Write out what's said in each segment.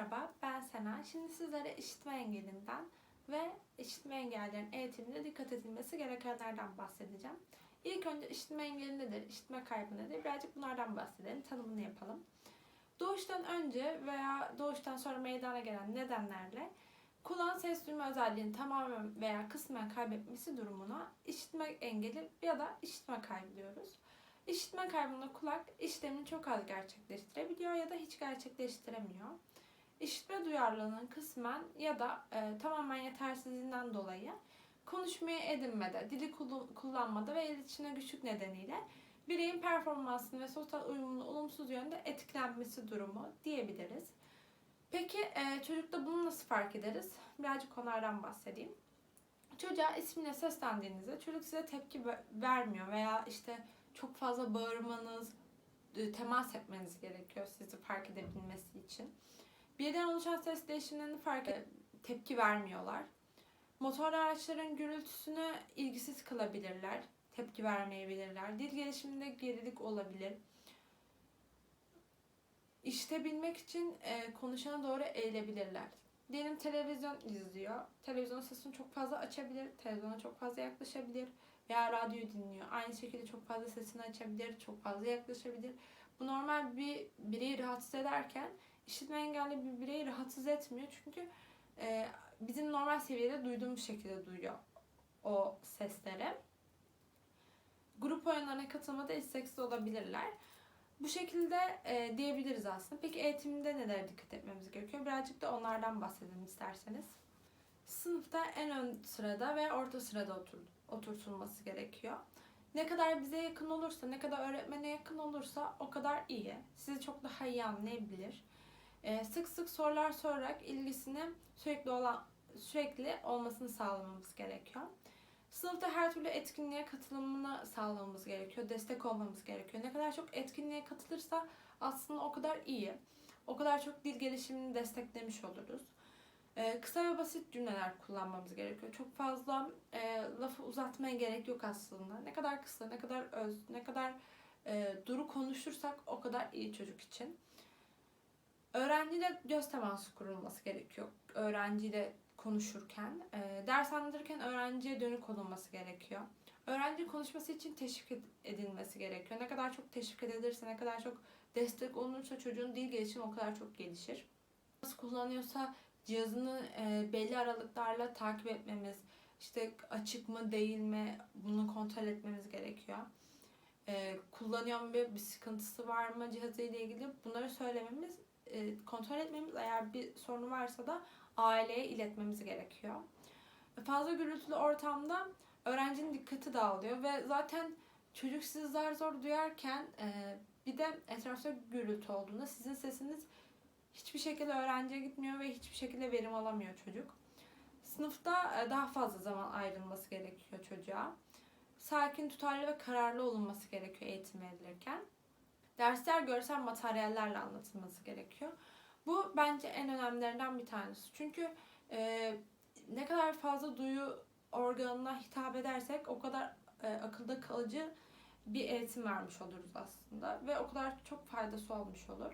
Merhaba, ben Sena. Şimdi sizlere işitme engelinden ve işitme engellerin eğitiminde dikkat edilmesi gerekenlerden bahsedeceğim. İlk önce işitme engeli nedir, işitme kaybı nedir? Birazcık bunlardan bahsedelim, tanımını yapalım. Doğuştan önce veya doğuştan sonra meydana gelen nedenlerle kulağın ses duyma özelliğini tamamen veya kısmen kaybetmesi durumuna işitme engeli ya da işitme kaybı diyoruz. İşitme kaybında kulak işlemini çok az gerçekleştirebiliyor ya da hiç gerçekleştiremiyor. İşitme duyarlılığının kısmen ya da e, tamamen yetersizliğinden dolayı konuşmayı edinmede, dili kullanmada ve iletişimde güçlük nedeniyle bireyin performansını ve sosyal uyumunu olumsuz yönde etkilenmesi durumu diyebiliriz. Peki e, çocukta bunu nasıl fark ederiz? Birazcık onlardan bahsedeyim. Çocuğa ismine seslendiğinizde çocuk size tepki ve- vermiyor veya işte çok fazla bağırmanız, e, temas etmeniz gerekiyor sizi fark edebilmesi için. Birden oluşan ses değişimlerini fark edip tepki vermiyorlar. Motor araçların gürültüsüne ilgisiz kalabilirler, tepki vermeyebilirler. Dil gelişiminde gerilik olabilir. İşitebilmek için e, konuşana doğru eğilebilirler. Diyelim televizyon izliyor. Televizyon sesini çok fazla açabilir, televizyona çok fazla yaklaşabilir veya radyo dinliyor. Aynı şekilde çok fazla sesini açabilir, çok fazla yaklaşabilir. Bu normal bir bireyi rahatsız ederken işitme engelli bir bireyi rahatsız etmiyor. Çünkü e, bizim normal seviyede duyduğumuz şekilde duyuyor o sesleri. Grup oyunlarına katılmada isteksiz olabilirler. Bu şekilde e, diyebiliriz aslında. Peki eğitimde nelere dikkat etmemiz gerekiyor? Birazcık da onlardan bahsedelim isterseniz. Sınıfta en ön sırada ve orta sırada otur, oturtulması gerekiyor. Ne kadar bize yakın olursa, ne kadar öğretmene yakın olursa o kadar iyi. Sizi çok daha iyi anlayabilir. Ee, sık sık sorular sorarak ilgisini sürekli olan sürekli olmasını sağlamamız gerekiyor. Sınıfta her türlü etkinliğe katılımını sağlamamız gerekiyor. Destek olmamız gerekiyor. Ne kadar çok etkinliğe katılırsa aslında o kadar iyi. O kadar çok dil gelişimini desteklemiş oluruz. Ee, kısa ve basit cümleler kullanmamız gerekiyor. Çok fazla e, lafı uzatmaya gerek yok aslında. Ne kadar kısa, ne kadar öz, ne kadar e, duru konuşursak o kadar iyi çocuk için. Öğrenciyle göz teması kurulması gerekiyor. Öğrenciyle konuşurken, e, ders anlatırken öğrenciye dönük olunması gerekiyor. Öğrenci konuşması için teşvik ed- edilmesi gerekiyor. Ne kadar çok teşvik edilirse, ne kadar çok destek olunursa çocuğun dil gelişimi o kadar çok gelişir. Nasıl kullanıyorsa cihazını e, belli aralıklarla takip etmemiz, işte açık mı değil mi bunu kontrol etmemiz gerekiyor. E, kullanıyor mu bir, bir sıkıntısı var mı cihazıyla ilgili bunları söylememiz, kontrol etmemiz eğer bir sorunu varsa da aileye iletmemiz gerekiyor. Fazla gürültülü ortamda öğrencinin dikkati dağılıyor ve zaten çocuk sizi zar zor duyarken e, bir de etrafta gürültü olduğunda sizin sesiniz hiçbir şekilde öğrenciye gitmiyor ve hiçbir şekilde verim alamıyor çocuk. Sınıfta e, daha fazla zaman ayrılması gerekiyor çocuğa. Sakin, tutarlı ve kararlı olunması gerekiyor eğitim verilirken. Dersler görsel materyallerle anlatılması gerekiyor. Bu bence en önemlilerinden bir tanesi. Çünkü e, ne kadar fazla duyu organına hitap edersek o kadar e, akılda kalıcı bir eğitim vermiş oluruz aslında. Ve o kadar çok faydası olmuş olur.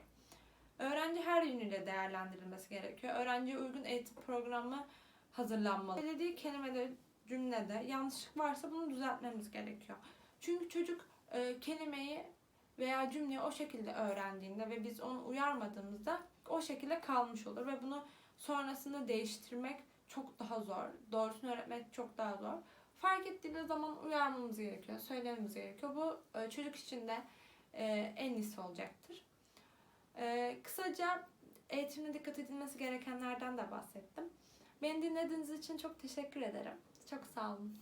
Öğrenci her yönüyle değerlendirilmesi gerekiyor. Öğrenciye uygun eğitim programı hazırlanmalı. Söylediği kelimede, cümlede yanlışlık varsa bunu düzeltmemiz gerekiyor. Çünkü çocuk e, kelimeyi veya cümleyi o şekilde öğrendiğinde ve biz onu uyarmadığımızda o şekilde kalmış olur ve bunu sonrasında değiştirmek çok daha zor. Doğrusunu öğretmek çok daha zor. Fark ettiğimiz zaman uyarmamız gerekiyor, söylememiz gerekiyor. Bu e, çocuk için de e, en iyisi olacaktır. E, kısaca eğitimde dikkat edilmesi gerekenlerden de bahsettim. Beni dinlediğiniz için çok teşekkür ederim. Çok sağ olun.